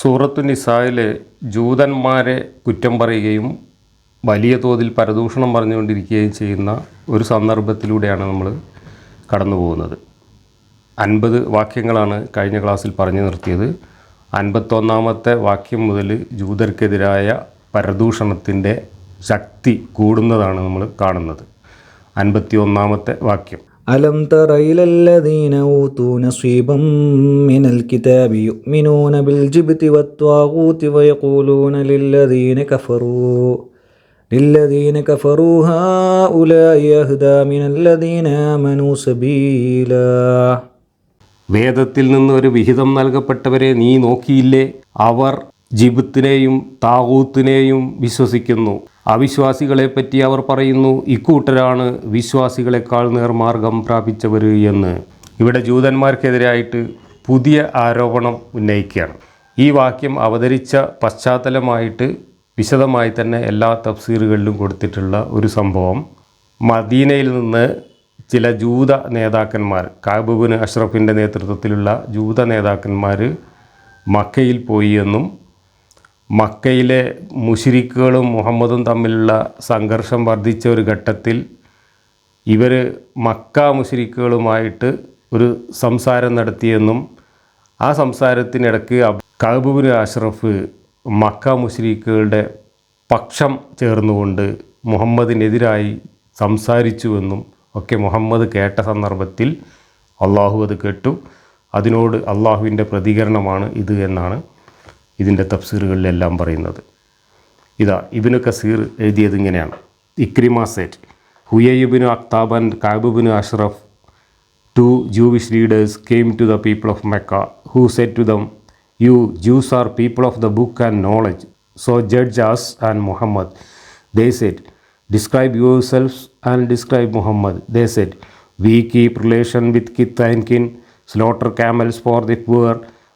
സൂറത്തു നിസായിലെ ജൂതന്മാരെ കുറ്റം പറയുകയും വലിയ തോതിൽ പരദൂഷണം പറഞ്ഞുകൊണ്ടിരിക്കുകയും ചെയ്യുന്ന ഒരു സന്ദർഭത്തിലൂടെയാണ് നമ്മൾ കടന്നു പോകുന്നത് അൻപത് വാക്യങ്ങളാണ് കഴിഞ്ഞ ക്ലാസ്സിൽ പറഞ്ഞു നിർത്തിയത്. അൻപത്തൊന്നാമത്തെ വാക്യം മുതൽ ജൂതർക്കെതിരായ പരദൂഷണത്തിന്റെ ശക്തി കൂടുന്നതാണ് നമ്മൾ കാണുന്നത്. അൻപത്തി ഒന്നാമത്തെ വാക്യം. ألم تر إلى الذين أوتوا نصيبا من الكتاب يؤمنون بالجبت والطاغوت ويقولون للذين كفروا للذين كفروا هؤلاء أهدى من الذين آمنوا سبيلا വേദത്തിൽ നിന്ന് ഒരു വിഹിതം നൽകപ്പെട്ടവരെ നീ നോക്കിയില്ലേ അവർ ജിബത്തിനെയും താകൂത്തിനെയും വിശ്വസിക്കുന്നു അവിശ്വാസികളെപ്പറ്റി അവർ പറയുന്നു ഇക്കൂട്ടരാണ് വിശ്വാസികളെക്കാൾ നേർമാർഗം പ്രാപിച്ചവർ എന്ന്. ഇവിടെ ജൂതന്മാർക്കെതിരായിട്ട് പുതിയ ആരോപണം ഉന്നയിക്കുകയാണ്. ഈ വാക്യം അവതരിച്ച പശ്ചാത്തലമായിട്ട് വിശദമായി തന്നെ എല്ലാ തഫ്സീറുകളിലും കൊടുത്തിട്ടുള്ള ഒരു സംഭവം. മദീനയിൽ നിന്ന് ചില ജൂത നേതാക്കന്മാർ കാബുബിന് അഷ്റഫിന്റെ നേതൃത്വത്തിലുള്ള ജൂത നേതാക്കന്മാർ മക്കയിൽ പോയി എന്നും മക്കയിലെ മുഷിരിക്കുകളും മുഹമ്മദും തമ്മിലുള്ള സംഘർഷം വർദ്ധിച്ച ഒരു ഘട്ടത്തിൽ ഇവർ മക്ക മുഷിരിക്കുകളുമായിട്ട് ഒരു സംസാരം നടത്തിയെന്നും ആ സംസാരത്തിനിടയ്ക്ക് കഹബുബിന് അഷ്റഫ് മക്ക മുഷിരിക്കുകളുടെ പക്ഷം ചേർന്നുകൊണ്ട് മുഹമ്മദിനെതിരായി സംസാരിച്ചുവെന്നും ഒക്കെ മുഹമ്മദ് കേട്ട സന്ദർഭത്തിൽ അള്ളാഹു അത് കേട്ടു. അതിനോട് അള്ളാഹുവിന്റെ പ്രതികരണമാണ് ഇത് എന്നാണ് ഇതിന്റെ തഫ്സീറുകളിലെല്ലാം പറയുന്നത്. ഇതാ ഇബിനു കസീർ എഴുതിയത് ഇങ്ങനെയാണ്. Ikrimah said Huyayy ibn Akhtab and Ka'b ibn Ashraf two Jewish leaders came to the people of Mecca who said to them you Jews are people of the book and knowledge so judge us and Muhammad they said describe yourselves and describe Muhammad they said we keep relation with kith and kin slaughter camels for the poor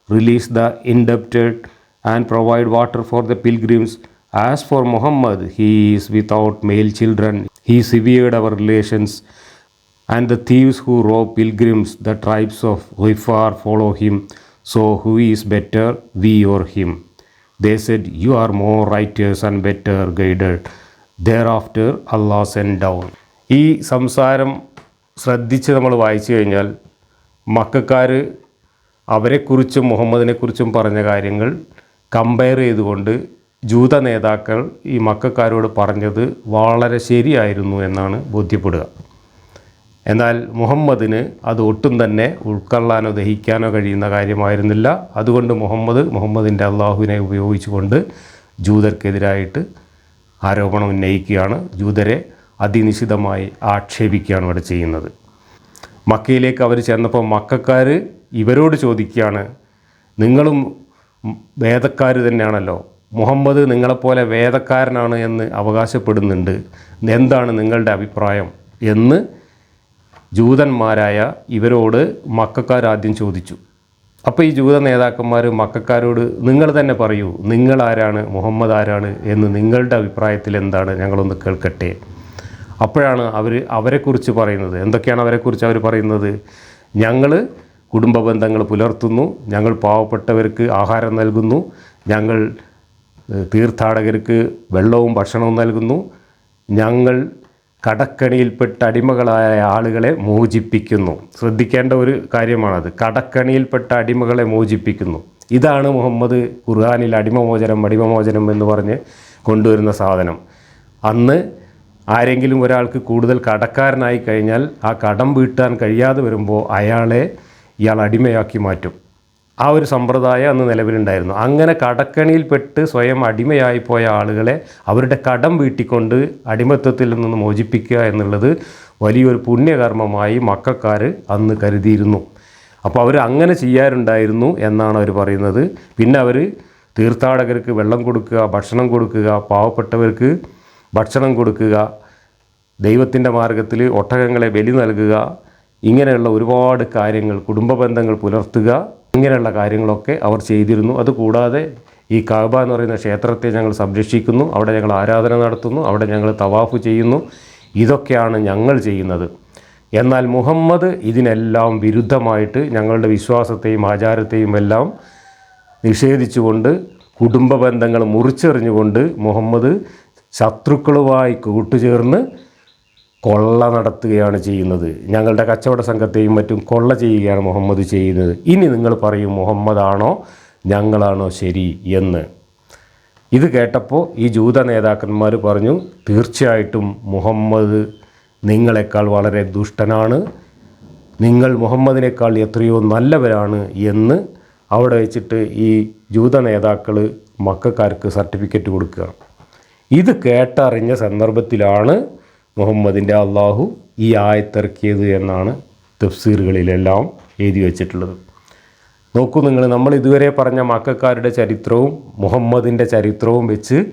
release the indebted, and provide water for the pilgrims. As for Muhammad, he is without male children. He severed our relations. And the thieves who rob pilgrims, the tribes of Ghifar follow him. So who is better, we or him? They said, You are more righteous and better guided. Thereafter, Allah sent down. ഈ സംസാരം ശ്രദ്ധിച്ച് നമ്മൾ വായിച്ചു കഴിഞ്ഞാൽ മക്കാർ അവരെക്കുറിച്ചും മുഹമ്മദിനെക്കുറിച്ചും പറഞ്ഞ കാര്യങ്ങൾ compare ചെയ്തുകൊണ്ട് ജൂത നേതാക്കൾ ഈ മക്കാരോട് പറഞ്ഞത് വളരെ ശരിയായിരുന്നു എന്നാണ് ബോധ്യപ്പെടുക. എന്നാൽ മുഹമ്മദിന് അത് ഒട്ടും തന്നെ ഉൾക്കൊള്ളാനോ ദഹിക്കാനോ കഴിയുന്ന കാര്യമായിരുന്നില്ല. അതുകൊണ്ട് മുഹമ്മദ് മുഹമ്മദിന്റെ അള്ളാഹുവിനെ ഉപയോഗിച്ചുകൊണ്ട് ജൂതർക്കെതിരായിട്ട് ആരോപണം ഉന്നയിക്കുകയാണ്. ജൂതരെ അതിനിശിതമായി ആക്ഷേപിക്കുകയാണ് ഇവിടെ ചെയ്യുന്നത്. മക്കയിലേക്ക് അവർ ചെന്നപ്പോൾ മക്കാർ ഇവരോട് ചോദിക്കുകയാണ് നിങ്ങളും വേദക്കാർ തന്നെയാണല്ലോ. മുഹമ്മദ് നിങ്ങളെപ്പോലെ വേദക്കാരനാണ് എന്ന് അവകാശപ്പെടുന്നുണ്ട്. എന്താണ് നിങ്ങളുടെ അഭിപ്രായം? എന്ന് ജൂതന്മാരായ ഇവരോട് മക്കാർ ആദ്യം ചോദിച്ചു. അപ്പോൾ ഈ ജൂത നേതാക്കന്മാർ മക്കാരോട് നിങ്ങൾ തന്നെ പറയൂ നിങ്ങൾ ആരാണ് മുഹമ്മദ് ആരാണ് എന്ന് നിങ്ങളുടെ അഭിപ്രായത്തിൽ എന്താണ്? ഞങ്ങളൊന്ന് കേൾക്കട്ടെ. അപ്പോഴാണ് അവർ അവരെക്കുറിച്ച് പറയുന്നത്. എന്തൊക്കെയാണ് അവരെക്കുറിച്ച് അവർ പറയുന്നത്? ഞങ്ങൾ കുടുംബ ബന്ധങ്ങൾ പുലർത്തുന്നു. ഞങ്ങൾ പാവപ്പെട്ടവർക്ക് ആഹാരം നൽകുന്നു. ഞങ്ങൾ തീർത്ഥാടകർക്ക് വെള്ളവും ഭക്ഷണവും നൽകുന്നു. ഞങ്ങൾ കടക്കണിയിൽപ്പെട്ട അടിമകളായ ആളുകളെ മോചിപ്പിക്കുന്നു. ശ്രദ്ധിക്കേണ്ട ഒരു കാര്യമാണത്. കടക്കണിയിൽപ്പെട്ട അടിമകളെ മോചിപ്പിക്കുന്നു. ഇതാണ് മുഹമ്മദ് ഖുർആാനിൽ അടിമമോചനം അടിമമോചനം എന്ന് പറഞ്ഞ് കൊണ്ടുവരുന്ന സാധനം. അന്ന് ആരെങ്കിലും ഒരാൾക്ക് കൂടുതൽ കടക്കാരനായി കഴിഞ്ഞാൽ ആ കടം വീട്ടാൻ കഴിയാതെ വരുമ്പോൾ അയാളെ ഇയാൾ അടിമയാക്കി മാറ്റും. ആ ഒരു സമ്പ്രദായം അന്ന് നിലവിലുണ്ടായിരുന്നു. അങ്ങനെ കടക്കണിയിൽപ്പെട്ട് സ്വയം അടിമയായി പോയ ആളുകളെ അവരുടെ കടം വീട്ടിക്കൊണ്ട് അടിമത്വത്തിൽ നിന്ന് മോചിപ്പിക്കുക എന്നുള്ളത് വലിയൊരു പുണ്യകർമ്മമായി മക്കാർ അന്ന് കരുതിയിരുന്നു. അപ്പോൾ അവർ അങ്ങനെ ചെയ്യാറുണ്ടായിരുന്നു എന്നാണ് അവർ പറയുന്നത്. പിന്നെ അവർ തീർത്ഥാടകർക്ക് വെള്ളം കൊടുക്കുക ഭക്ഷണം കൊടുക്കുക പാവപ്പെട്ടവർക്ക് ഭക്ഷണം കൊടുക്കുക ദൈവത്തിന്റെ മാർഗത്തിൽ ഒട്ടകങ്ങളെ ബലി നൽകുക ഇങ്ങനെയുള്ള ഒരുപാട് കാര്യങ്ങൾ കുടുംബ ബന്ധങ്ങൾ പുലർത്തുക ഇങ്ങനെയുള്ള കാര്യങ്ങളൊക്കെ അവർ ചെയ്തിരുന്നു. അതുകൂടാതെ ഈ കാബ എന്ന് പറയുന്ന ക്ഷേത്രത്തെ ഞങ്ങൾ സംരക്ഷിക്കുന്നു അവിടെ ഞങ്ങൾ ആരാധന നടത്തുന്നു അവിടെ ഞങ്ങൾ തവാഫ് ചെയ്യുന്നു. ഇതൊക്കെയാണ് ഞങ്ങൾ ചെയ്യുന്നത്. എന്നാൽ മുഹമ്മദ് ഇതിനെല്ലാം വിരുദ്ധമായിട്ട് ഞങ്ങളുടെ വിശ്വാസത്തെയും ആചാരത്തെയും എല്ലാം നിഷേധിച്ചുകൊണ്ട് കുടുംബ ബന്ധങ്ങൾ മുറിച്ചെറിഞ്ഞുകൊണ്ട് മുഹമ്മദ് ശത്രുക്കളുമായി കൂട്ടുചേർന്ന് കൊള്ള നടത്തുകയാണ് ചെയ്യുന്നത്. ഞങ്ങളുടെ കച്ചവട സംഘത്തെയും മറ്റും കൊള്ള ചെയ്യുകയാണ് മുഹമ്മദ് ചെയ്യുന്നത്. ഇനി നിങ്ങൾ പറയും മുഹമ്മദാണോ? ഞങ്ങളാണോ ശരി? എന്ന്. ഇത് കേട്ടപ്പോൾ ഈ ജൂത നേതാക്കന്മാർ പറഞ്ഞു തീർച്ചയായിട്ടും മുഹമ്മദ് നിങ്ങളെക്കാൾ വളരെ ദുഷ്ടനാണ്. നിങ്ങൾ മുഹമ്മദിനേക്കാൾ എത്രയോ നല്ലവരാണ് എന്ന് അവിടെ വെച്ചിട്ട് ഈ ജൂത നേതാക്കൾ മക്കാർക്ക് സർട്ടിഫിക്കറ്റ് കൊടുക്കുക ഇത് കേട്ടറിഞ്ഞ സന്ദർഭത്തിലാണ് മുഹമ്മദിന്റെ അള്ളാഹു ഈ ആയത്തിറക്കിയത് എന്നാണ് തഫ്സീറുകളിലെല്ലാം എഴുതി വച്ചിട്ടുള്ളത്. നോക്കൂ നിങ്ങൾ നമ്മൾ ഇതുവരെ പറഞ്ഞ മക്കാരുടെ ചരിത്രവും മുഹമ്മദിന്റെ ചരിത്രവും വെച്ച്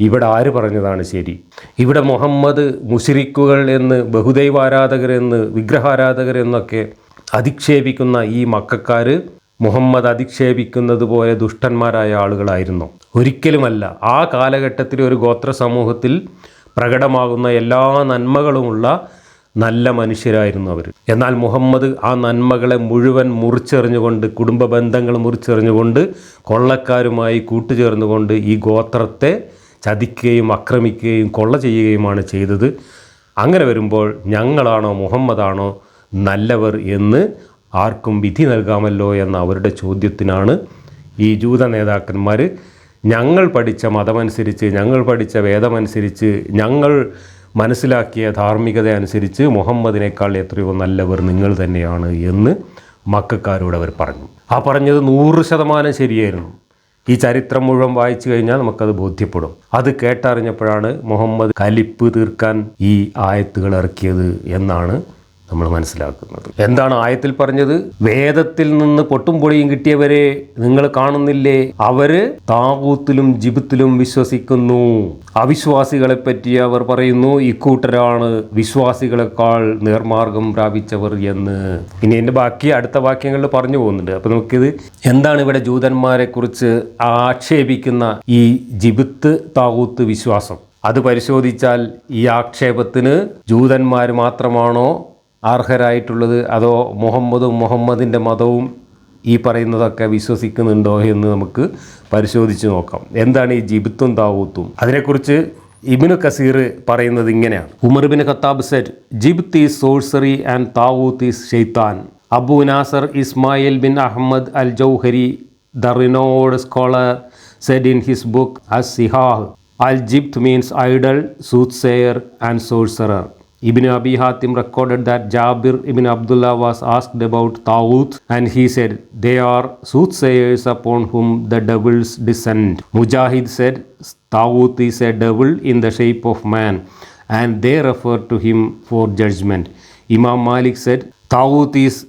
ഇവിടെ ആര് പറഞ്ഞതാണ് ശരി? ഇവിടെ മുഹമ്മദ് മുഷിരിക്കുകൾ എന്ന് ബഹുദൈവാരാധകർ എന്ന് വിഗ്രഹാരാധകർ എന്നൊക്കെ അധിക്ഷേപിക്കുന്ന ഈ മക്കാർ മുഹമ്മദ് അധിക്ഷേപിക്കുന്നത് പോലെ ദുഷ്ടന്മാരായ ആളുകളായിരുന്നു. ഒരിക്കലുമല്ല ആ കാലഘട്ടത്തിലെ ഒരു ഗോത്ര സമൂഹത്തിൽ പ്രകടമാകുന്ന എല്ലാ നന്മകളുമുള്ള നല്ല മനുഷ്യരായിരുന്നു അവർ എന്നാൽ മുഹമ്മദ് ആ നന്മകളെ മുഴുവൻ മുറിച്ചെറിഞ്ഞുകൊണ്ട് കുടുംബ ബന്ധങ്ങൾ മുറിച്ചെറിഞ്ഞുകൊണ്ട് കൊള്ളക്കാരുമായി കൂട്ടുചേർന്നുകൊണ്ട് ഈ ഗോത്രത്തെ ചതിക്കുകയും ആക്രമിക്കുകയും കൊള്ള ചെയ്യുകയുമാണ് ചെയ്തത്. അങ്ങനെ വരുമ്പോൾ ഞങ്ങളാണോ മുഹമ്മദാണോ നല്ലവർ എന്ന് ആർക്കും വിധി നൽകാമല്ലോ എന്ന അവരുടെ ചോദ്യത്തിനാണ് ഈ ജൂത നേതാക്കന്മാർ ഞങ്ങൾ പഠിച്ച മതമനുസരിച്ച് ഞങ്ങൾ പഠിച്ച വേദമനുസരിച്ച് ഞങ്ങൾ മനസ്സിലാക്കിയ ധാർമ്മികത അനുസരിച്ച് മുഹമ്മദിനേക്കാൾ എത്രയോ നല്ലവർ നിങ്ങൾ തന്നെയാണ് എന്ന് മക്കാരോട് അവർ പറഞ്ഞു. ആ പറഞ്ഞത് നൂറ് ശതമാനം ശരിയായിരുന്നു. ഈ ചരിത്രം മുഴുവൻ വായിച്ചു കഴിഞ്ഞാൽ നമുക്കത് ബോധ്യപ്പെടും. അത് കേട്ടറിഞ്ഞപ്പോഴാണ് മുഹമ്മദ് കലിപ്പ് തീർക്കാൻ ഈ ആയത്തുകൾ ഇറക്കിയത് എന്നാണ് നമ്മൾ മനസ്സിലാക്കുന്നത്. എന്താണ് ആയത്തിൽ പറഞ്ഞത്? വേദത്തിൽ നിന്ന് പൊട്ടും പൊളിയും കിട്ടിയവരെ നിങ്ങൾ കാണുന്നില്ലേ? അവർ താകൂത്തിലും ജിബത്തിലും വിശ്വസിക്കുന്നു. അവിശ്വാസികളെ പറ്റി അവർ പറയുന്നു ഇക്കൂട്ടരാണ് വിശ്വാസികളെക്കാൾ നേർമാർഗം പ്രാപിച്ചവർ എന്ന്. ഇനി എന്റെ ബാക്കി അടുത്ത വാക്യങ്ങളിൽ പറഞ്ഞു പോകുന്നുണ്ട്. അപ്പോൾ നമുക്കിത് എന്താണ് ഇവിടെ ജൂതന്മാരെ കുറിച്ച് ആക്ഷേപിക്കുന്ന ഈ ജിബിത്ത് താകൂത്ത് വിശ്വാസം? അത് പരിശോധിച്ചാൽ ഈ ആക്ഷേപത്തിന് ജൂതന്മാർ മാത്രമാണോ അർഹരായിട്ടുള്ളത് അതോ മുഹമ്മദും മുഹമ്മദിന്റെ മതവും ഈ പറയുന്നതൊക്കെ വിശ്വസിക്കുന്നുണ്ടോ എന്ന് നമുക്ക് പരിശോധിച്ച് നോക്കാം. എന്താണ് ഈ ജിബിത്തും താവൂത്തും അതിനെക്കുറിച്ച് ഇബിനു കസീർ പറയുന്നത് ഇങ്ങനെയാണ്. Umar bin Khattab said Jibt is sorcery and Taghut is Shaitan Abu Nasr Ismail bin Ahmad al Jawhari the renowned scholar said in his book As Sihah al Jibt means idol soothsayer and sorcerer Ibn Abi Hatim recorded that Jabir ibn Abdullah was asked about Taghut and he said they are soothsayers upon whom the devils descend Mujahid said Taghut is a devil in the shape of man and they refer to him for judgment Imam Malik said Taghut is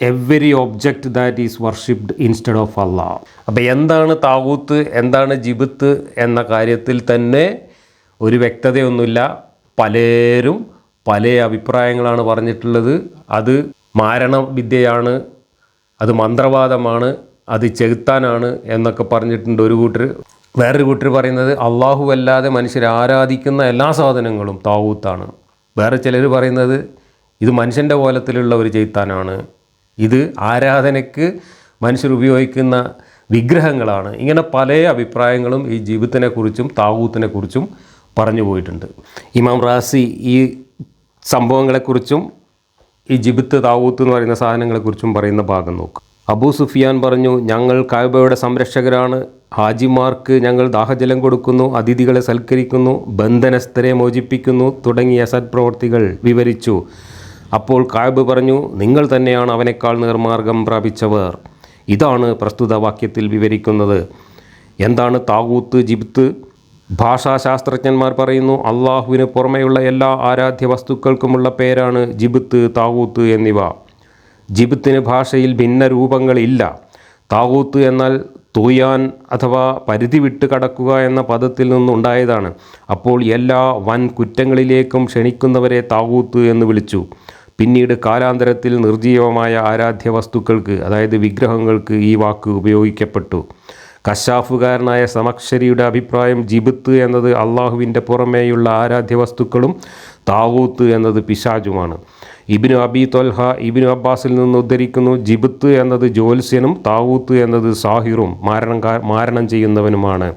every object that is worshipped instead of Allah അപ്പോൾ എന്താണ് താവൂത്ത് എന്താണ് ജിബിത്ത് എന്ന കാര്യത്തിൽ തന്നെ ഒരു വ്യക്തതയൊന്നുമില്ല. പലരും പല അഭിപ്രായങ്ങളാണ് പറഞ്ഞിട്ടുള്ളത്. അത് മാരണവിദ്യയാണ് അത് മന്ത്രവാദമാണ് അത് ചെകുത്താനാണ് എന്നൊക്കെ പറഞ്ഞിട്ടുണ്ട് ഒരു കൂട്ടർ വേറൊരു കൂട്ടർ പറയുന്നത് അള്ളാഹു അല്ലാതെ മനുഷ്യർ ആരാധിക്കുന്ന എല്ലാ സാധനങ്ങളും താവൂത്താണ്. വേറെ ചിലർ പറയുന്നത് ഇത് മനുഷ്യന്റെ കോലത്തിലുള്ള ഒരു ചെയ്ത്താനാണ്. ഇത് ആരാധനയ്ക്ക് മനുഷ്യർ ഉപയോഗിക്കുന്ന വിഗ്രഹങ്ങളാണ്. ഇങ്ങനെ പല അഭിപ്രായങ്ങളും ഈ ജീവിതത്തിനെക്കുറിച്ചും താവൂത്തിനെക്കുറിച്ചും പറഞ്ഞു പോയിട്ടുണ്ട്. ഇമാം റാസി ഈ സംഭവങ്ങളെക്കുറിച്ചും ഈ ജിബിത്ത് താവൂത്ത് എന്ന് പറയുന്ന സാധനങ്ങളെക്കുറിച്ചും പറയുന്ന ഭാഗം നോക്കും. അബൂ സുഫിയാൻ പറഞ്ഞു ഞങ്ങൾ കായബയുടെ സംരക്ഷകരാണ്. ഹാജിമാർക്ക് ഞങ്ങൾ ദാഹജലം കൊടുക്കുന്നു അതിഥികളെ സൽക്കരിക്കുന്നു ബന്ധനസ്ഥരെ മോചിപ്പിക്കുന്നു തുടങ്ങിയ സത്പ്രവർത്തികൾ വിവരിച്ചു. അപ്പോൾ കായബ് പറഞ്ഞു നിങ്ങൾ തന്നെയാണ് അവനേക്കാൾ നേർമാർഗം പ്രാപിച്ചവർ. ഇതാണ് പ്രസ്തുത വാക്യത്തിൽ വിവരിക്കുന്നത്. എന്താണ് താവൂത്ത് ജിബ്ത്ത് ഭാഷാശാസ്ത്രജ്ഞന്മാർ പറയുന്നു അള്ളാഹുവിന് പുറമെയുള്ള എല്ലാ ആരാധ്യ വസ്തുക്കൾക്കുമുള്ള പേരാണ് ജിബിത്ത് താവൂത്ത് എന്നിവ. ജിബിത്തിന് ഭാഷയിൽ ഭിന്ന രൂപങ്ങളില്ല താവൂത്ത് എന്നാൽ തൂയാൻ അഥവാ പരിധി വിട്ട് കടക്കുക എന്ന പദത്തിൽ നിന്നുണ്ടായതാണ്. അപ്പോൾ എല്ലാ വൻ കുറ്റങ്ങളിലേക്കും ക്ഷണിക്കുന്നവരെ താവൂത്ത് എന്ന് വിളിച്ചു. പിന്നീട് കാലാന്തരത്തിൽ നിർജീവമായ ആരാധ്യ വസ്തുക്കൾക്ക് അതായത് വിഗ്രഹങ്ങൾക്ക് ഈ വാക്ക് ഉപയോഗിക്കപ്പെട്ടു. കശാഫുകാരനായ സമക്ഷരിയുടെ അഭിപ്രായം ജിബിത്ത് എന്നത് അള്ളാഹുവിന്റെ പുറമേയുള്ള ആരാധ്യ വസ്തുക്കളും താവൂത്ത് എന്നത് പിശാജുമാണ് ഇബിനു അബി തൊൽഹ ഇബിനു അബ്ബാസിൽ നിന്ന് ഉദ്ധരിക്കുന്നു ജിബിത്ത് എന്നത് ജ്യോത്സ്യനും താവൂത്ത് എന്നത് സാഹിറും മാരണം മാരണം ചെയ്യുന്നവനുമാണ്.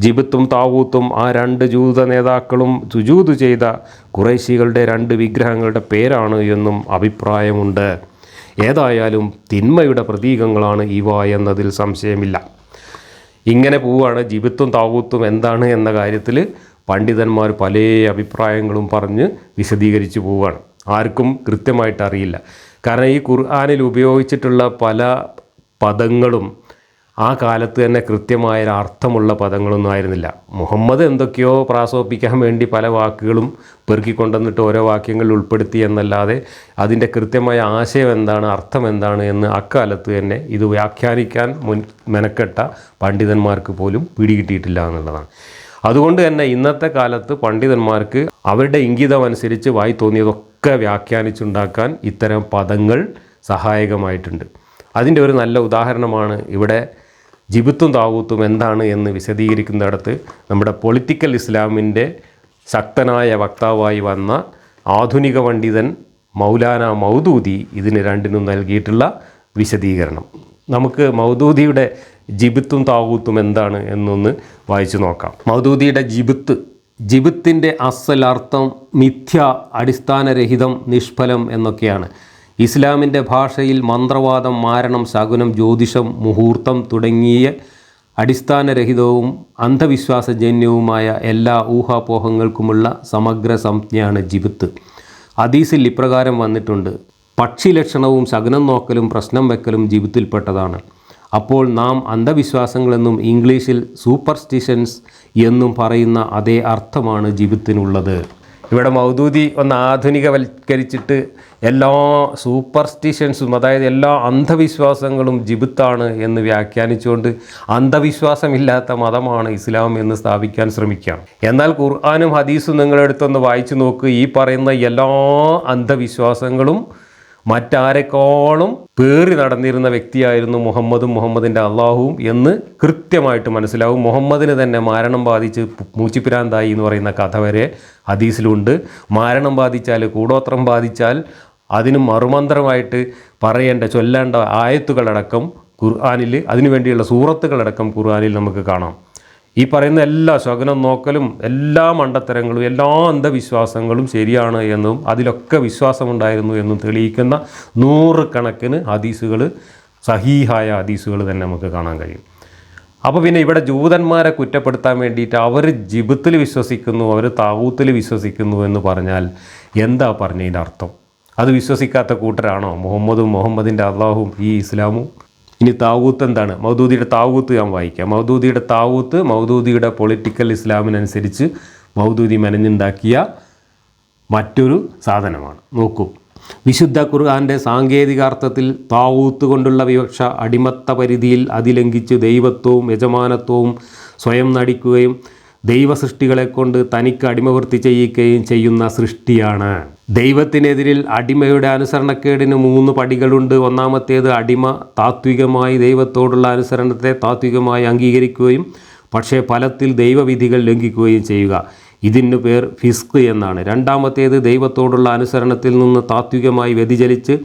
ജിബിത്തും താവൂത്തും ആ രണ്ട് ജൂത നേതാക്കളും സുജൂത് ചെയ്ത കുറേശികളുടെ രണ്ട് വിഗ്രഹങ്ങളുടെ പേരാണ് എന്നും അഭിപ്രായമുണ്ട്. ഏതായാലും തിന്മയുടെ പ്രതീകങ്ങളാണ് ഇവ എന്നതിൽ സംശയമില്ല. ഇങ്ങനെ പോവുകയാണ്. ജിബിത്തും താവൂത്തും എന്താണ് എന്ന കാര്യത്തിൽ പണ്ഡിതന്മാർ പല അഭിപ്രായങ്ങളും പറഞ്ഞ് വിശദീകരിച്ച് പോവുകയാണ്. ആർക്കും കൃത്യമായിട്ട് അറിയില്ല. കാരണം ഈ ഖുർആാനിൽ ഉപയോഗിച്ചിട്ടുള്ള പല പദങ്ങളും ആ കാലത്ത് തന്നെ കൃത്യമായ ഒരു അർത്ഥമുള്ള പദങ്ങളൊന്നും ആയിരുന്നില്ല. മുഹമ്മദ് എന്തൊക്കെയോ പ്രാസോപ്പിക്കാൻ വേണ്ടി പല വാക്കുകളും പെറുക്കിക്കൊണ്ടുവന്നിട്ട് ഓരോ വാക്യങ്ങളിൽ ഉൾപ്പെടുത്തി എന്നല്ലാതെ അതിന്റെ കൃത്യമായ ആശയം എന്താണ് അർത്ഥം എന്താണ് എന്ന് അക്കാലത്ത് തന്നെ ഇത് വ്യാഖ്യാനിക്കാൻ മുൻ മെനക്കെട്ട പണ്ഡിതന്മാർക്ക് പോലും പിടികിട്ടിയിട്ടില്ല എന്നുള്ളതാണ്. അതുകൊണ്ട് തന്നെ ഇന്നത്തെ കാലത്ത് പണ്ഡിതന്മാർക്ക് അവരുടെ ഇംഗിതമനുസരിച്ച് വായി തോന്നിയതൊക്കെ വ്യാഖ്യാനിച്ചുണ്ടാക്കാൻ ഇത്തരം പദങ്ങൾ സഹായകമായിട്ടുണ്ട്. അതിന്റെ ഒരു നല്ല ഉദാഹരണമാണ് ഇവിടെ ജിബിത്തും താവൂത്തും എന്താണ് എന്ന് വിശദീകരിക്കുന്നിടത്ത് നമ്മുടെ പൊളിറ്റിക്കൽ ഇസ്ലാമിന്റെ ശക്തനായ വക്താവായി വന്ന ആധുനിക പണ്ഡിതൻ മൗലാന മൗദൂദി ഇതിന് രണ്ടിനും നൽകിയിട്ടുള്ള വിശദീകരണം. നമുക്ക് മൗദൂദിയുടെ ജിബിത്തും താവൂത്തും എന്താണ് എന്നൊന്ന് വായിച്ചു നോക്കാം. മൗദൂദിയുടെ ജിബിത്ത് ജിബിത്തിന്റെ അസൽ അർത്ഥം മിഥ്യ അടിസ്ഥാനരഹിതം നിഷ്ഫലം എന്നൊക്കെയാണ്. ഇസ്ലാമിന്റെ ഭാഷയിൽ മന്ത്രവാദം മാരണം ശകുനം ജ്യോതിഷം മുഹൂർത്തം തുടങ്ങിയ അടിസ്ഥാനരഹിതവും അന്ധവിശ്വാസജന്യവുമായ എല്ലാ ഊഹാപോഹങ്ങൾക്കുമുള്ള സമഗ്ര സംജ്ഞയാണ് ജിബിത്ത്. ഹദീസിൽ ഇപ്രകാരം വന്നിട്ടുണ്ട് പക്ഷി ലക്ഷണവും ശകുനം നോക്കലും പ്രശ്നം വെക്കലും ജീവിതത്തിൽപ്പെട്ടതാണ് അപ്പോൾ നാം അന്ധവിശ്വാസങ്ങളെന്നും ഇംഗ്ലീഷിൽ സൂപ്പർസ്റ്റിഷൻസ് എന്നും പറയുന്ന അതേ അർത്ഥമാണ് ജീവിതത്തിനുള്ളത് ഇവിടെ മൗദൂദി ഒന്ന് ആധുനികവൽക്കരിച്ചിട്ട് എല്ലാ സൂപ്പർസ്റ്റിഷൻസും അതായത് എല്ലാ അന്ധവിശ്വാസങ്ങളും ജിബിത്താണ് എന്ന് വ്യാഖ്യാനിച്ചുകൊണ്ട് അന്ധവിശ്വാസമില്ലാത്ത മതമാണ് ഇസ്ലാം എന്ന് സ്ഥാപിക്കാൻ ശ്രമിക്കുകയാണ് എന്നാൽ ഖുർആാനും ഹദീസും നിങ്ങളെടുത്തൊന്ന് വായിച്ചു നോക്ക്. ഈ പറയുന്ന എല്ലാ അന്ധവിശ്വാസങ്ങളും മറ്റാരെക്കാളും പേറി നടന്നിരുന്ന വ്യക്തിയായിരുന്നു മുഹമ്മദും മുഹമ്മദിന്റെ അള്ളാഹുവും എന്ന് കൃത്യമായിട്ട് മനസ്സിലാവും. മുഹമ്മദിന് തന്നെ മരണം ബാധിച്ച് മൂച്ചിപ്പിരാന്തായി എന്ന് പറയുന്ന കഥ വരെ ഹദീസിലുണ്ട്. മരണം ബാധിച്ചാൽ കൂടോത്രം ബാധിച്ചാൽ അതിന് മറുമന്ത്രമായിട്ട് പറയേണ്ട ചൊല്ലേണ്ട ആയത്തുകളടക്കം ഖുർആാനിൽ അതിനു വേണ്ടിയുള്ള സൂറത്തുകളടക്കം ഖുർആാനിൽ നമുക്ക് കാണാം. ഈ പറയുന്ന എല്ലാ ശകുനം നോക്കലും എല്ലാ മണ്ടത്തരങ്ങളും എല്ലാ അന്ധവിശ്വാസങ്ങളും ശരിയാണ് എന്നും അതിലൊക്കെ വിശ്വാസമുണ്ടായിരുന്നു എന്നും തെളിയിക്കുന്ന നൂറുകണക്കിന് ഹദീസുകൾ സഹീഹായ ഹദീസുകൾ തന്നെ നമുക്ക് കാണാൻ കഴിയും. അപ്പോൾ പിന്നെ ഇവിടെ ജൂതന്മാരെ കുറ്റപ്പെടുത്താൻ വേണ്ടിയിട്ട് അവർ ജിബത്തിൽ വിശ്വസിക്കുന്നു അവർ താവൂത്തിൽ വിശ്വസിക്കുന്നു എന്ന് പറഞ്ഞാൽ എന്താ പറഞ്ഞതിന്റെ അർത്ഥം? അത് വിശ്വസിക്കാത്ത കൂട്ടരാണോ? മുഹമ്മദും മുഹമ്മദിന്റെ അള്ളാഹും ഈ ഇസ്ലാമും ഇനി താവൂത്ത് എന്താണ്? മൗദൂദിയുടെ താവൂത്ത് ഞാൻ വായിക്കാം. മൗദൂദിയുടെ താവൂത്ത് മൗദൂദിയുടെ പൊളിറ്റിക്കൽ ഇസ്ലാമിനനുസരിച്ച് മൗദൂദി മെനഞ്ഞുണ്ടാക്കിയ മറ്റൊരു സാധനമാണ്. നോക്കൂ. വിശുദ്ധ ഖുർആാന്റെ സാങ്കേതികാർത്ഥത്തിൽ താവൂത്ത് കൊണ്ടുള്ള വിവക്ഷ അടിമത്ത പരിധിയിൽ അതിലംഘിച്ച് ദൈവത്വവും യജമാനത്വവും സ്വയം നടിക്കുകയും ദൈവസൃഷ്ടികളെ കൊണ്ട് തനിക്ക് അടിമവൃത്തി ചെയ്യിക്കുകയും ചെയ്യുന്ന സൃഷ്ടിയാണ്. ദൈവത്തിനെതിരിൽ അടിമയുടെ അനുസരണക്കേടിന് മൂന്ന് പടികളുണ്ട്. ഒന്നാമത്തേത് അടിമ താത്വികമായി ദൈവത്തോടുള്ള അനുസരണത്തെ താത്വികമായി അംഗീകരിക്കുകയും പക്ഷേ ഫലത്തിൽ ദൈവവിധികൾ ലംഘിക്കുകയും ചെയ്യുക. ഇതിന് പേർ ഫിസ്ക് എന്നാണ്. രണ്ടാമത്തേത് ദൈവത്തോടുള്ള അനുസരണത്തിൽ നിന്ന് താത്വികമായി വ്യതിചലിച്ച്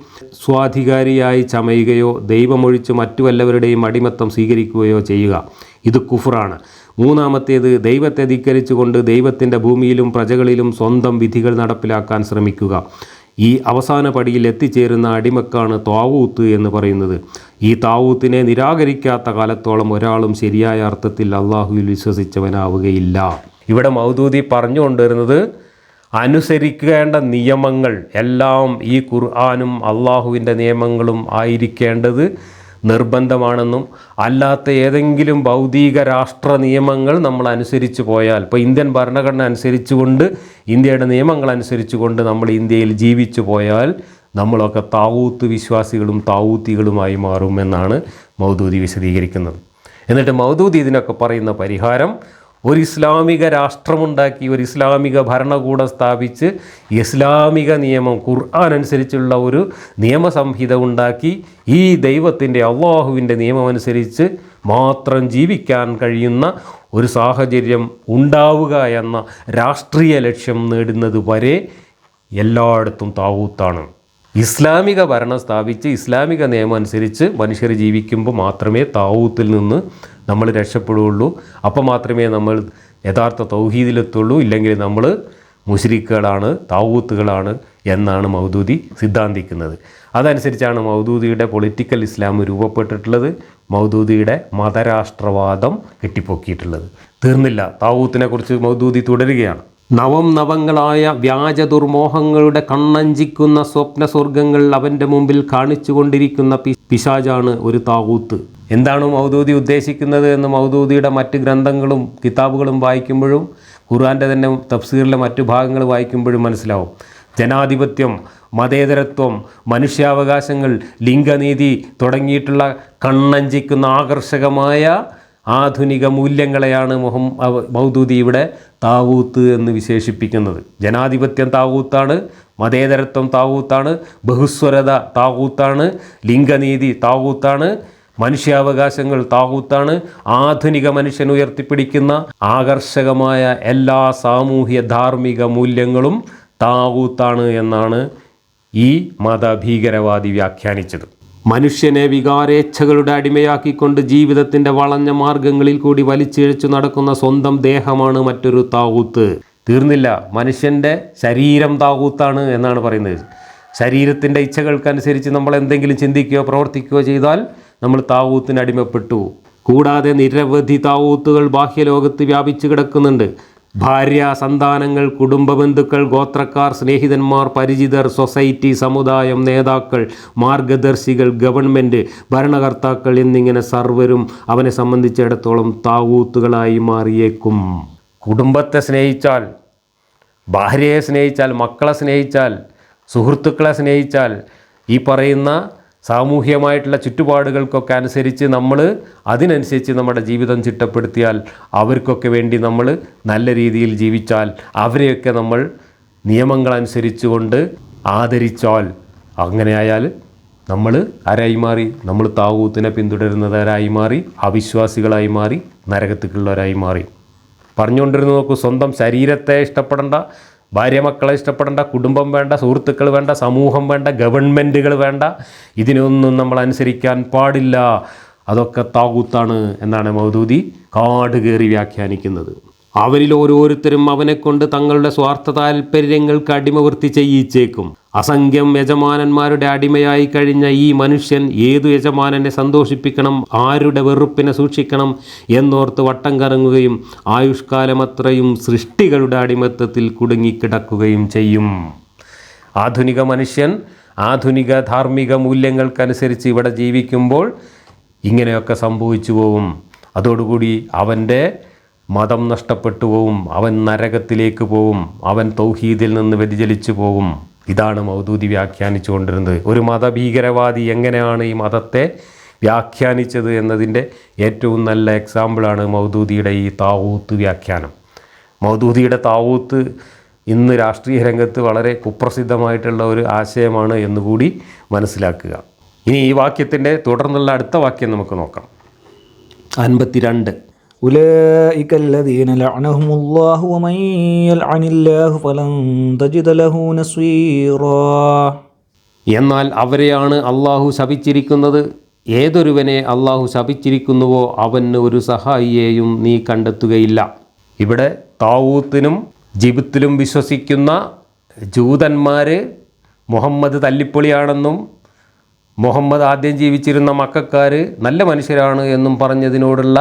സ്വാധികാരിയായി ചമയുകയോ ദൈവമൊഴിച്ച് മറ്റു വല്ലവരുടെയും അടിമത്തം സ്വീകരിക്കുകയോ ചെയ്യുക. ഇത് കുഫറാണ്. മൂന്നാമത്തേത് ദൈവത്തെ ധിക്കരിച്ചുകൊണ്ട് ദൈവത്തിന്റെ ഭൂമിയിലും പ്രജകളിലും സ്വന്തം വിധികൾ നടപ്പിലാക്കാൻ ശ്രമിക്കുക. ഈ അവസാന പടിയിൽ എത്തിച്ചേരുന്ന അടിമക്കാണ് താവൂത്ത് എന്ന് പറയുന്നത്. ഈ താവൂത്തിനെ നിരാകരിക്കാത്ത കാലത്തോളം ഒരാളും ശരിയായ അർത്ഥത്തിൽ അള്ളാഹുവിൽ വിശ്വസിച്ചവനാവുകയില്ല. ഇവിടെ മൗദൂദി പറഞ്ഞുകൊണ്ടിരുന്നത് അനുസരിക്കേണ്ട നിയമങ്ങൾ എല്ലാം ഈ ഖുർആാനും അള്ളാഹുവിന്റെ നിയമങ്ങളും ആയിരിക്കേണ്ടത് നിർബന്ധമാണെന്നും അല്ലാത്ത ഏതെങ്കിലും ഭൗതിക രാഷ്ട്ര നിയമങ്ങൾ നമ്മൾ അനുസരിച്ച് പോയാൽ ഇപ്പോൾ ഇന്ത്യൻ ഭരണഘടന അനുസരിച്ചുകൊണ്ട് ഇന്ത്യയുടെ നിയമങ്ങൾ അനുസരിച്ചുകൊണ്ട് നമ്മൾ ഇന്ത്യയിൽ ജീവിച്ചു പോയാൽ നമ്മളൊക്കെ താവൂത്ത് വിശ്വാസികളും താവൂത്തികളുമായി മാറുമെന്നാണ് മൗദൂദി വിശദീകരിക്കുന്നത്. എന്നിട്ട് മൗദൂദി ഇതിനൊക്കെ പറയുന്ന പരിഹാരം ഒരു ഇസ്ലാമിക രാഷ്ട്രമുണ്ടാക്കി ഒരു ഇസ്ലാമിക ഭരണകൂടം സ്ഥാപിച്ച് ഇസ്ലാമിക നിയമം ഖുർആൻ അനുസരിച്ചുള്ള ഒരു നിയമസംഹിത ഉണ്ടാക്കി ഈ ദൈവത്തിന്റെ അള്ളാഹുവിന്റെ നിയമമനുസരിച്ച് മാത്രം ജീവിക്കാൻ കഴിയുന്ന ഒരു സാഹചര്യം ഉണ്ടാവുക എന്ന രാഷ്ട്രീയ ലക്ഷ്യം നേടുന്നത് വരെ എല്ലായിടത്തും താവൂത്താണ്. ഇസ്ലാമിക ഭരണം സ്ഥാപിച്ച് ഇസ്ലാമിക നിയമം അനുസരിച്ച് മനുഷ്യർ ജീവിക്കുമ്പോൾ മാത്രമേ താവൂത്തിൽ നിന്ന് നമ്മൾ രക്ഷപ്പെടുകയുള്ളൂ. അപ്പോൾ മാത്രമേ നമ്മൾ യഥാർത്ഥ തൗഹീദിലെത്തുള്ളൂ. ഇല്ലെങ്കിൽ നമ്മൾ മുസ്ലിക്കുകളാണ് താവൂത്തുകളാണ് എന്നാണ് മൗദൂദി സിദ്ധാന്തിക്കുന്നത്. അതനുസരിച്ചാണ് മൗദൂദിയുടെ പൊളിറ്റിക്കൽ ഇസ്ലാം രൂപപ്പെട്ടിട്ടുള്ളത്. മൗദൂദിയുടെ മതരാഷ്ട്രവാദം കെട്ടിപ്പൊക്കിയിട്ടുള്ളത്. തീർന്നില്ല. താവൂത്തിനെക്കുറിച്ച് മൗദൂദി തുടരുകയാണ്. നവം നവങ്ങളായ വ്യാജ ദുർമോഹങ്ങളുടെ കണ്ണഞ്ചിക്കുന്ന സ്വപ്ന സ്വർഗങ്ങൾ അവന്റെ മുമ്പിൽ കാണിച്ചുകൊണ്ടിരിക്കുന്ന പി പിശാജാണ് ഒരു താവൂത്ത്. എന്താണ് മൗദൂദി ഉദ്ദേശിക്കുന്നത് എന്ന് മൗദൂദിയുടെ മറ്റ് ഗ്രന്ഥങ്ങളും കിതാബുകളും വായിക്കുമ്പോഴും ഖുർആന്റെ തന്നെ തഫ്സീറിലെ മറ്റു ഭാഗങ്ങൾ വായിക്കുമ്പോഴും മനസ്സിലാവും. ജനാധിപത്യം മതേതരത്വം മനുഷ്യാവകാശങ്ങൾ ലിംഗനീതി തുടങ്ങിയിട്ടുള്ള കണ്ണഞ്ചിക്കുന്ന ആകർഷകമായ ആധുനിക മൂല്യങ്ങളെയാണ് മുഹം മൗദൂദി ഇവിടെ താവൂത്ത് എന്ന് വിശേഷിപ്പിക്കുന്നത്. ജനാധിപത്യം താവൂത്താണ് മതേതരത്വം താവൂത്താണ് ബഹുസ്വരത താവൂത്താണ് ലിംഗനീതി താവൂത്താണ് മനുഷ്യാവകാശങ്ങൾ താവൂത്താണ്. ആധുനിക മനുഷ്യൻ ഉയർത്തിപ്പിടിക്കുന്ന ആകർഷകമായ എല്ലാ സാമൂഹ്യ ധാർമ്മിക മൂല്യങ്ങളും താവൂത്താണ് എന്നാണ് ഈ മതഭീകരവാദി വ്യാഖ്യാനിച്ചത്. മനുഷ്യനെ വികാരേച്ഛകളുടെ അടിമയാക്കിക്കൊണ്ട് ജീവിതത്തിന്റെ വളഞ്ഞ മാർഗങ്ങളിൽ കൂടി വലിച്ചിഴച്ചു നടക്കുന്ന സ്വന്തം ദേഹമാണ് മറ്റൊരു താവൂത്ത്. തീർന്നില്ല. മനുഷ്യന്റെ ശരീരം താവൂത്താണ് എന്നാണ് പറയുന്നത്. ശരീരത്തിന്റെ ഇച്ഛകൾക്കനുസരിച്ച് നമ്മൾ എന്തെങ്കിലും ചിന്തിക്കുകയോ പ്രവർത്തിക്കുകയോ ചെയ്താൽ നമ്മൾ താവൂത്തിന് അടിമപ്പെട്ടു കൂടാതെ നിരവധി താവൂത്തുകൾ ബാഹ്യലോകത്ത് വ്യാപിച്ചു കിടക്കുന്നുണ്ട്. ഭാര്യ സന്താനങ്ങൾ കുടുംബ ബന്ധുക്കൾ ഗോത്രക്കാർ സ്നേഹിതന്മാർ പരിചിതർ സൊസൈറ്റി സമുദായം നേതാക്കൾ മാർഗദർശികൾ ഗവൺമെന്റ് ഭരണകർത്താക്കൾ എന്നിങ്ങനെ സർവരും അവനെ സംബന്ധിച്ചിടത്തോളം താവൂത്തുകളായി മാറിയേക്കും. കുടുംബത്തെ സ്നേഹിച്ചാൽ ഭാര്യയെ സ്നേഹിച്ചാൽ മക്കളെ സ്നേഹിച്ചാൽ സുഹൃത്തുക്കളെ സ്നേഹിച്ചാൽ ഈ പറയുന്ന സാമൂഹ്യമായിട്ടുള്ള ചുറ്റുപാടുകൾക്കൊക്കെ അനുസരിച്ച് നമ്മൾ അതിനനുസരിച്ച് നമ്മുടെ ജീവിതം ചിട്ടപ്പെടുത്തിയാൽ അവർക്കൊക്കെ വേണ്ടി നമ്മൾ നല്ല രീതിയിൽ ജീവിച്ചാൽ അവരെയൊക്കെ നമ്മൾ നിയമങ്ങളനുസരിച്ചുകൊണ്ട് ആദരിച്ചാൽ അങ്ങനെയായാൽ നമ്മൾ ആരായി മാറി നമ്മൾ താവൂത്തിനെ പിന്തുടരുന്നവരായി മാറി അവിശ്വാസികളായി മാറി നരകത്തിക്കുള്ളവരായി മാറി. പറഞ്ഞുകൊണ്ടിരുന്നു നോക്കൂ സ്വന്തം ശരീരത്തെ ഇഷ്ടപ്പെടേണ്ട ഭാര്യ മക്കളെ ഇഷ്ടപ്പെടേണ്ട കുടുംബം വേണ്ട സുഹൃത്തുക്കൾ വേണ്ട സമൂഹം വേണ്ട ഗവൺമെന്റുകൾ വേണ്ട ഇതിനൊന്നും നമ്മൾ അനുസരിക്കാൻ പാടില്ല. അതൊക്കെ താകൂത്താണ് എന്നാണ് മൗദൂദി കാട് കയറി വ്യാഖ്യാനിക്കുന്നത്. അവരിൽ ഓരോരുത്തരും അവനെക്കൊണ്ട് തങ്ങളുടെ സ്വാർത്ഥ താൽപ്പര്യങ്ങൾക്ക് അടിമവൃത്തി ചെയ്യിച്ചേക്കും. അസംഖ്യം യജമാനന്മാരുടെ അടിമയായി കഴിഞ്ഞ ഈ മനുഷ്യൻ ഏതു യജമാനനെ സന്തോഷിപ്പിക്കണം ആരുടെ വെറുപ്പിനെ സൂക്ഷിക്കണം എന്നോർത്ത് വട്ടം കറങ്ങുകയും ആയുഷ്കാലമത്രയും സൃഷ്ടികളുടെ അടിമത്തത്തിൽ കുടുങ്ങിക്കിടക്കുകയും ചെയ്യും. ആധുനിക മനുഷ്യൻ ആധുനിക ധാർമ്മിക മൂല്യങ്ങൾക്കനുസരിച്ച് ഇവിടെ ജീവിക്കുമ്പോൾ ഇങ്ങനെയൊക്കെ സംഭവിച്ചു പോവും അതോടുകൂടി അവന്റെ മതം നഷ്ടപ്പെട്ടു പോവും അവൻ നരകത്തിലേക്ക് പോവും അവൻ തൗഹീദിൽ നിന്ന് വ്യതിചലിച്ചു പോവും. ഇതാണ് മൗദൂദി വ്യാഖ്യാനിച്ചു കൊണ്ടിരുന്നത്. ഒരു മതഭീകരവാദി എങ്ങനെയാണ് ഈ മതത്തെ വ്യാഖ്യാനിച്ചത് എന്നതിന്റെ ഏറ്റവും നല്ല എക്സാമ്പിളാണ് മൗദൂദിയുടെ ഈ താവൂത്ത് വ്യാഖ്യാനം. മൗദൂദിയുടെ താവൂത്ത് ഇന്ന് രാഷ്ട്രീയ രംഗത്ത് വളരെ കുപ്രസിദ്ധമായിട്ടുള്ള ഒരു ആശയമാണ് എന്നുകൂടി മനസ്സിലാക്കുക. ഇനി ഈ വാക്യത്തിന്റെ തുടർന്നുള്ള അടുത്ത വാക്യം നമുക്ക് നോക്കാം. അൻപത്തിരണ്ട്. أولئك الذين لعنهم الله ومن يلعن الله فلن تجد له نصيرا എന്നാൽ അവരെയാണ് അള്ളാഹു ശപിച്ചിരിക്കുന്നത് ഏതൊരുവനെ അള്ളാഹു ശപിച്ചിരിക്കുന്നുവോ അവന് ഒരു സഹായിയെയും നീ കണ്ടെത്തുകയില്ല ഇവിടെ താവൂത്തിനും ജിബിത്തിലും വിശ്വസിക്കുന്ന ജൂതന്മാർ മുഹമ്മദ് തല്ലിപ്പൊളിയാണെന്നും മുഹമ്മദ് ആദ്യം ജീവിച്ചിരുന്ന മക്കാർ നല്ല മനുഷ്യരാണ് എന്നും പറഞ്ഞതിനോടുള്ള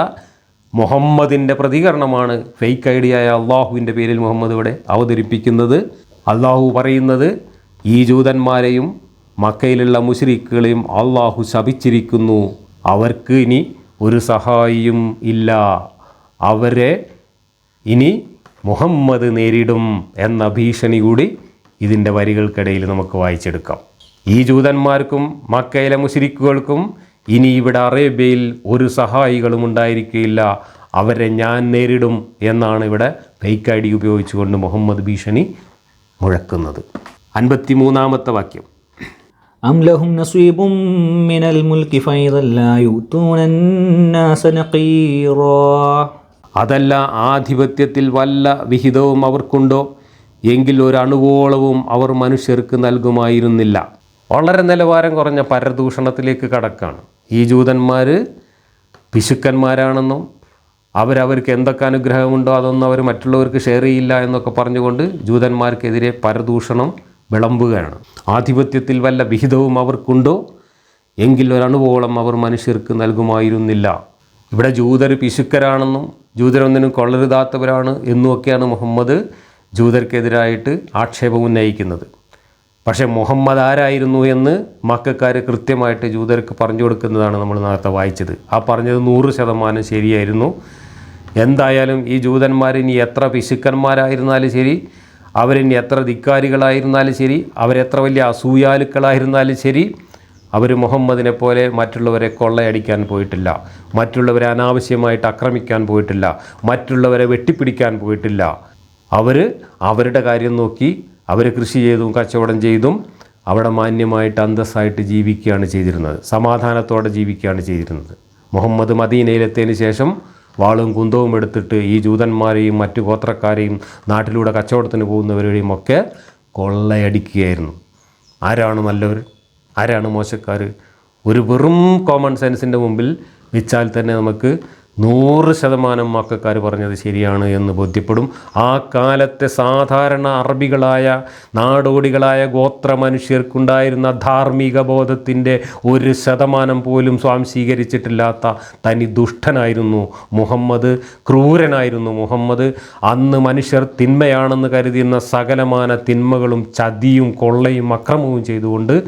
മുഹമ്മദിന്റെ പ്രതികരണമാണ് ഫേക്ക് ഐഡിയായ അള്ളാഹുവിന്റെ പേരിൽ മുഹമ്മദ് ഇവിടെ അവതരിപ്പിക്കുന്നത്. അള്ളാഹു പറയുന്നത് ഈ ജൂതന്മാരെയും മക്കയിലുള്ള മുസ്ലിക്കുകളെയും അള്ളാഹു ശപിച്ചിരിക്കുന്നു. അവർക്ക് ഇനി ഒരു സഹായിയും ഇല്ല. അവരെ ഇനി മുഹമ്മദ് നേരിടും എന്ന ഭീഷണി കൂടി ഇതിന്റെ വരികൾക്കിടയിൽ നമുക്ക് വായിച്ചെടുക്കാം. ഈ ജൂതന്മാർക്കും മക്കയിലെ മുശരിക്കുകൾക്കും ഇനി ഇവിടെ അറേബ്യയിൽ ഒരു സഹായികളും ഉണ്ടായിരിക്കുകയില്ല അവരെ ഞാൻ നേരിടും എന്നാണ് ഇവിടെ ഫേക്ക് ഐ ഡി ഉപയോഗിച്ചുകൊണ്ട് മുഹമ്മദ് ഭീഷണി മുഴക്കുന്നത് അൻപത്തി മൂന്നാമത്തെ വാക്യം أم لهم نصيب من الملك فإذا لا يؤتون الناس نقيرا അതല്ല ആധിപത്യത്തിൽ വല്ല വിഹിതവും അവർക്കുണ്ടോ എങ്കിൽ ഒരു അണുവോളവും അവർ മനുഷ്യർക്ക് നൽകുമായിരുന്നില്ല വളരെ നിലവാരം കുറഞ്ഞ പരദൂഷണത്തിലേക്ക് കടക്കാണ് ഈ ജൂതന്മാർ പിശുക്കന്മാരാണെന്നും അവരവർക്ക് എന്തൊക്കെ അനുഗ്രഹമുണ്ടോ അതൊന്നും അവർ മറ്റുള്ളവർക്ക് ഷെയർ ചെയ്യില്ല എന്നൊക്കെ പറഞ്ഞുകൊണ്ട് ജൂതന്മാർക്കെതിരെ പരദൂഷണം വിളമ്പുകയാണ്. ആധിപത്യത്തിൽ വല്ല വിഹിതവും അവർക്കുണ്ടോ? എങ്കിൽ അവർ മനുഷ്യർക്ക് നൽകുമായിരുന്നില്ല. ഇവിടെ ജൂതർ പിശുക്കരാണെന്നും ജൂതരൊന്നിനും കൊള്ളരുതാത്തവരാണ് എന്നുമൊക്കെയാണ് മുഹമ്മദ് ജൂതർക്കെതിരായിട്ട് ആക്ഷേപം ഉന്നയിക്കുന്നത്. പക്ഷേ മുഹമ്മദ് ആരായിരുന്നു എന്ന് മക്കാർ കൃത്യമായിട്ട് ജൂതർക്ക് പറഞ്ഞു കൊടുക്കുന്നതാണ് നമ്മൾ നേരത്തെ വായിച്ചത്. ആ പറഞ്ഞത് നൂറ് ശതമാനം ശരിയായിരുന്നു. എന്തായാലും ഈ ജൂതന്മാർ ഇനി എത്ര പിശുക്കന്മാരായിരുന്നാലും ശരി അവരിനി എത്ര ധിക്കാരികളായിരുന്നാലും ശരി അവരെത്ര വലിയ അസൂയാലുക്കളായിരുന്നാലും ശരി അവർ മുഹമ്മദിനെ പോലെ മറ്റുള്ളവരെ കൊള്ളയടിക്കാൻ പോയിട്ടില്ല മറ്റുള്ളവരെ അനാവശ്യമായിട്ട് ആക്രമിക്കാൻ പോയിട്ടില്ല മറ്റുള്ളവരെ വെട്ടിപ്പിടിക്കാൻ പോയിട്ടില്ല. അവർ അവരുടെ കാര്യം നോക്കി അവർ കൃഷി ചെയ്തും കച്ചവടം ചെയ്തും അവിടെ മാന്യമായിട്ട് അന്തസ്സായിട്ട് ജീവിക്കുകയാണ് ചെയ്തിരുന്നത്. സമാധാനത്തോടെ ജീവിക്കുകയാണ് ചെയ്തിരുന്നത്. മുഹമ്മദ് മദീനയിലെത്തിയതിന് ശേഷം വാളും കുന്തവും എടുത്തിട്ട് ഈ ജൂതന്മാരെയും മറ്റു ഗോത്രക്കാരെയും നാട്ടിലൂടെ കച്ചവടത്തിന് പോകുന്നവരെയും ഒക്കെ കൊള്ളയടിക്കുകയായിരുന്നു. ആരാണ് നല്ലവർ ആരാണ് മോശക്കാർ ഒരു വെറും കോമൺ സെൻസിന്റെ മുമ്പിൽ വെച്ചാൽ തന്നെ നമുക്ക് നൂറ് ശതമാനം മക്കാർ പറഞ്ഞത് ശരിയാണ് എന്ന് ബോധ്യപ്പെടും. ആ കാലത്തെ സാധാരണ അറബികളായ നാടോടികളായ ഗോത്ര മനുഷ്യർക്കുണ്ടായിരുന്ന ധാർമ്മിക ബോധത്തിന്റെ ഒരു ശതമാനം പോലും സ്വാംശീകരിച്ചിട്ടില്ലാത്ത തനി ദുഷ്ടനായിരുന്നു മുഹമ്മദ് ക്രൂരനായിരുന്നു മുഹമ്മദ്. അന്ന് മനുഷ്യർ തിന്മയാണെന്ന് കരുതിയുന്ന സകലമാന തിന്മകളും ചതിയും കൊള്ളയും അക്രമവും ചെയ്തുകൊണ്ട്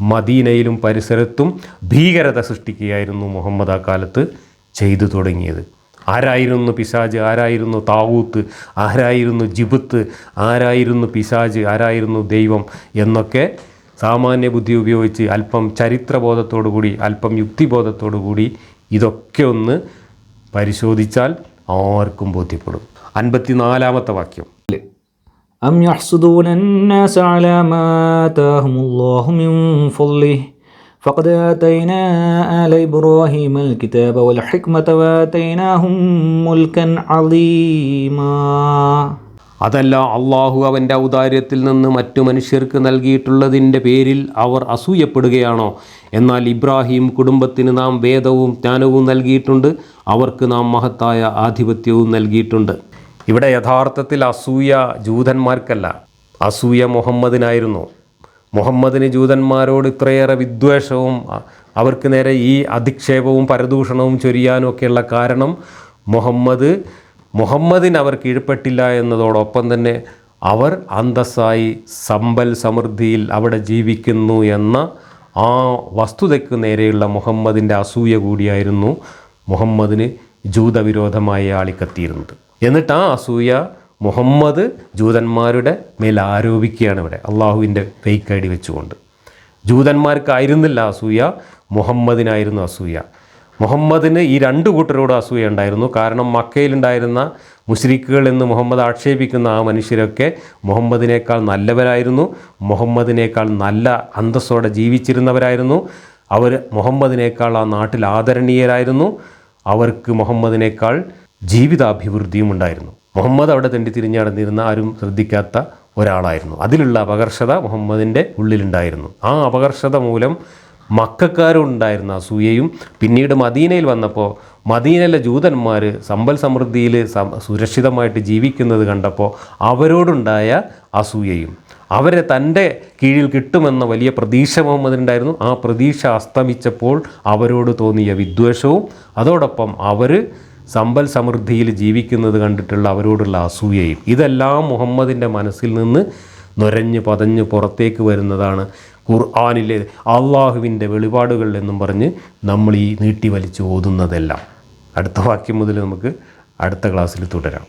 മദീനയിലും പരിസരത്തും ഭീകരത സൃഷ്ടിക്കുകയായിരുന്നു മുഹമ്മദ് ആ കാലത്ത്. ചെയ്തു തുടങ്ങിയത് ആരായിരുന്നു പിശാജ് ആരായിരുന്നു താവൂത്ത് ആരായിരുന്നു ജിബുത്ത് ആരായിരുന്നു പിശാജ് ആരായിരുന്നു ദൈവം എന്നൊക്കെ സാമാന്യ ബുദ്ധി ഉപയോഗിച്ച് അല്പം ചരിത്രബോധത്തോടു കൂടി അല്പം യുക്തിബോധത്തോടു കൂടി ഇതൊക്കെ ഒന്ന് പരിശോധിച്ചാൽ ആർക്കും ബോധ്യപ്പെടും അൻപത്തിനാലാമത്തെ വാക്യം أم يحسدون الناس على ما آتاهم الله من فضله فقد آتينا آل إبراهيم الكتاب والحكمة وآتيناهم ملكا عظيما അതല്ല അള്ളാഹു അവൻ്റെ ഔദാര്യത്തിൽ നിന്ന് മറ്റു മനുഷ്യർക്ക് നൽകിയിട്ടുള്ളതിൻ്റെ പേരിൽ അവർ അസൂയപ്പെടുകയാണോ എന്നാൽ ഇബ്രാഹിം കുടുംബത്തിന് നാം വേദവും ജ്ഞാനവും നൽകിയിട്ടുണ്ട് അവർക്ക് നാം മഹത്തായ ആധിപത്യവും നൽകിയിട്ടുണ്ട് ഇവിടെ യഥാർത്ഥത്തിൽ അസൂയ ജൂതന്മാർക്കല്ല അസൂയ മുഹമ്മദിനായിരുന്നു മുഹമ്മദിന് ജൂതന്മാരോട് ഇത്രയേറെ വിദ്വേഷവും അവർക്ക് നേരെ ഈ അധിക്ഷേപവും പരദൂഷണവും ചൊരിയാനും ഒക്കെയുള്ള കാരണം മുഹമ്മദ് മുഹമ്മദിന് അവർ കീഴ്പ്പെട്ടില്ല എന്നതോടൊപ്പം തന്നെ അവർ അന്തസ്സായി സമ്പൽ സമൃദ്ധിയിൽ അവിടെ ജീവിക്കുന്നു എന്ന ആ വസ്തുതയ്ക്ക് നേരെയുള്ള മുഹമ്മദിന്റെ അസൂയ കൂടിയായിരുന്നു മുഹമ്മദിന് ജൂതവിരോധമായി ആളിക്കത്തിയിരുന്നത്. എന്നിട്ട് ആ അസൂയ മുഹമ്മദ് ജൂതന്മാരുടെ മേൽ ആരോപിക്കുകയാണ് ഇവിടെ. അള്ളാഹുവിന്റെ ഫേക്ക് ഐ ഡി വെച്ചുകൊണ്ട് ജൂതന്മാർക്കായിരുന്നില്ല അസൂയ മുഹമ്മദിനായിരുന്നു അസൂയ. മുഹമ്മദിന് ഈ രണ്ട് കൂട്ടരോട് അസൂയ ഉണ്ടായിരുന്നു. കാരണം മക്കയിലുണ്ടായിരുന്ന മുസ്ലിക്കുകൾ എന്ന് മുഹമ്മദ് ആക്ഷേപിക്കുന്ന ആ മനുഷ്യരൊക്കെ മുഹമ്മദിനേക്കാൾ നല്ലവരായിരുന്നു. മുഹമ്മദിനേക്കാൾ നല്ല അന്തസ്സോടെ ജീവിച്ചിരുന്നവരായിരുന്നു. അവർ മുഹമ്മദിനേക്കാൾ ആ നാട്ടിൽ ആദരണീയരായിരുന്നു. അവർക്ക് മുഹമ്മദിനേക്കാൾ ജീവിതാഭിവൃദ്ധിയും ഉണ്ടായിരുന്നു. മുഹമ്മദ് അവിടെ തെണ്ടി തിരിഞ്ഞ് നടന്നിരുന്ന ആരും ശ്രദ്ധിക്കാത്ത ഒരാളായിരുന്നു. അതിലുള്ള അപകർഷത മുഹമ്മദിന്റെ ഉള്ളിലുണ്ടായിരുന്നു. ആ അപകർഷത മൂലം മക്കാരും ഉണ്ടായിരുന്ന അസൂയയും. പിന്നീട് മദീനയിൽ വന്നപ്പോൾ മദീനയിലെ ജൂതന്മാർ സമ്പൽ സമൃദ്ധിയിൽ സുരക്ഷിതമായിട്ട് ജീവിക്കുന്നത് കണ്ടപ്പോൾ അവരോടുണ്ടായ അസൂയയും. അവരെ തന്റെ കീഴിൽ കിട്ടുമെന്ന വലിയ പ്രതീക്ഷ മുഹമ്മദിനുണ്ടായിരുന്നു. ആ പ്രതീക്ഷ അസ്തമിച്ചപ്പോൾ അവരോട് തോന്നിയ വിദ്വേഷവും അതോടൊപ്പം അവർ സമ്പൽ സമൃദ്ധിയിൽ ജീവിക്കുന്നത് കണ്ടിട്ടുള്ള അവരോടുള്ള അസൂയയും ഇതെല്ലാം മുഹമ്മദിന്റെ മനസ്സിൽ നിന്ന് നുരഞ്ഞ് പതഞ്ഞ് പുറത്തേക്ക് വരുന്നതാണ് ഖുർആാനിലെ അള്ളാഹുവിന്റെ വെളിപാടുകൾ എന്നും പറഞ്ഞ് നമ്മൾ ഈ നീട്ടി വലിച്ച് ഓതുന്നതെല്ലാം. അടുത്ത വാക്യം മുതൽ നമുക്ക് അടുത്ത ക്ലാസ്സിൽ തുടരാം.